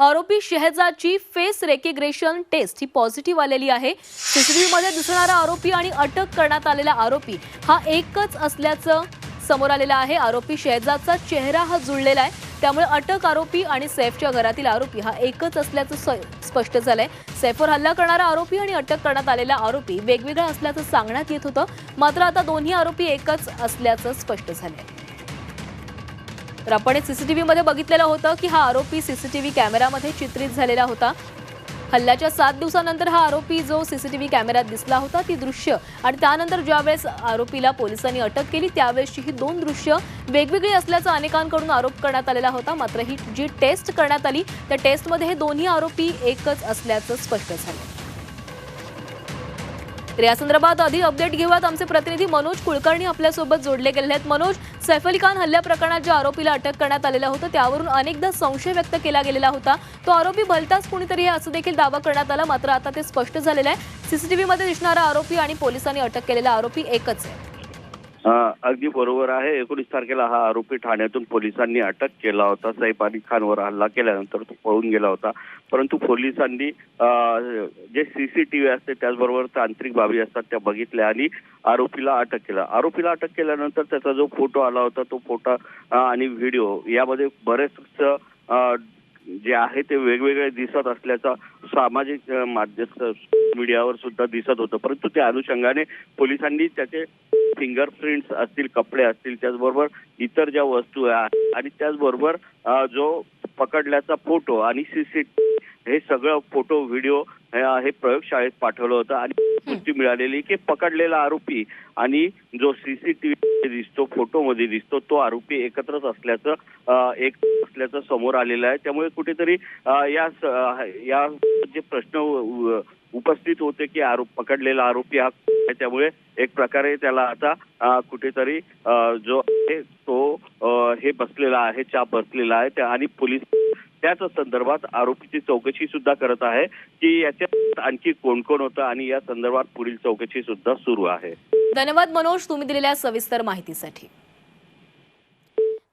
आरोपी शहजाची face recognition test ही पॉझिटिव्ह आलेली आहे. सीसीटीव्हीमध्ये दिसणारा आरोपी आणि अटक करण्यात आलेला आरोपी हा एकच असल्याचं समोर आलेलं आहे. आरोपी शहजादचा चेहरा हा जुळलेला आहे. त्यामुळे अटक आरोपी आणि सैफच्या घरातील आरोपी हा एकच असल्याचं स- स्पष्ट झालंय. सैफवर हल्ला करणारा आरोपी आणि अटक करण्यात आलेला आरोपी वेगवेगळा असल्याचं सांगण्यात येत होतं. मात्र आता दोन्ही आरोपी एकच असल्याचं स्पष्ट झालंय. तर आपण सीसीटीव्ही मध्ये बघितलेलं होतं की हा आरोपी सीसीटीव्ही कॅमेरामध्ये चित्रित झालेला होता. हल्ल्याच्या सात दिवसानंतर हा आरोपी जो सीसीटीव्ही कॅमेऱ्यात दिसला होता ती दृश्य आणि त्यानंतर ज्यावेळेस आरोपीला पोलिसांनी अटक केली त्यावेळेसची ही दोन दृश्य वेगवेगळी असल्याचा अनेकांकडून आरोप करण्यात आलेला होता. मात्र ही जी टेस्ट करण्यात आली त्या टेस्टमध्ये हे दोन्ही आरोपी एकच असल्याचं स्पष्ट झालं. तर या संदर्भात अधिक अपडेट घेऊयात. आमचे प्रतिनिधी मनोज कुलकर्णी आपल्यासोबत जोडले गेले आहेत. मनोज सैफ अली खान हल्ल्या प्रकरणात ज्या आरोपीला अटक करण्यात आलेलं होतं त्यावरून अनेकदा संशय व्यक्त केला गेलेला होता. तो आरोपी भलताच कुणीतरी आहे असं देखील दावा करण्यात आला. मात्र आता ते स्पष्ट झालेलं आहे. सीसीटीव्हीमध्ये दिसणारा आरोपी आणि पोलिसांनी अटक केलेला आरोपी एकच आहे. अगदी बरोबर आहे. एकोणीस तारखेला हा आरोपी ठाण्यातून पोलिसांनी अटक केला होता. सैफ अली खानवर हल्ला केल्यानंतर तो पळून गेला होता. परंतु पोलिसांनी जे सीसीटीव्ही असते त्याचबरोबर तांत्रिक बाबी असतात त्या बघितल्या आणि आरोपीला अटक केला. आरोपीला अटक केल्यानंतर त्याचा जो फोटो आला होता तो फोटो आणि व्हिडिओ यामध्ये बरेच जे आहे ते वेगवेगळे दिसत असल्याचा सामाजिक माध्यम मीडियावर सुद्धा दिसत होतं. परंतु त्या अनुषंगाने पोलिसांनी त्याचे फिंगरप्रिंट्स असतील कपडे असतील त्याचबरोबर इतर ज्या वस्तू आहेत आणि त्याचबरोबर जो पकडल्याचा फोटो आणि सीसीटीव्ही हे सगळं फोटो व्हिडिओ हे प्रयोगशाळेत पाठवलं होतं आणि पुष्टी मिळालेली की पकडलेला आरोपी आणि जो सीसीटीव्ही दिसतो फोटोमध्ये दिसतो तो आरोपी एकत्रच असल्याचं एक असल्याचं समोर आलेलं आहे. त्यामुळे कुठेतरी या या जे प्रश्न उपस्थित होते की आरोप पकडलेला आरोपी हा त्यामुळे एक प्रकारे त्याला आता कुठेतरी अं, जो आहे तो हे बसलेला आहे चाप बसलेला आहे. आणि पोलीस त्याच संदर्भात आरोपीची चौकशी सुद्धा करत आहे की याच्यात आणखी कोण कोण होतं आणि या संदर्भात पुढील चौकशी सुद्धा सुरू आहे. धन्यवाद मनोज तुम्ही दिलेल्या सविस्तर माहितीसाठी.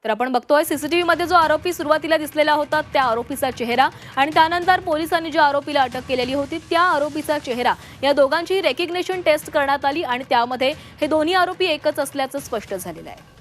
तर आपण बघतोय सीसीटीव्ही मध्ये जो आरोपी सुरुवातीला दिसलेला होता त्या आरोपीचा चेहरा आणि त्यानंतर पोलिसांनी ज्या आरोपीला अटक केलेली होती त्या आरोपीचा चेहरा या दोघांची रेकग्नेशन टेस्ट करण्यात आली आणि त्यामध्ये हे दोन्ही आरोपी एकच असल्याचं स्पष्ट झालेलं आहे.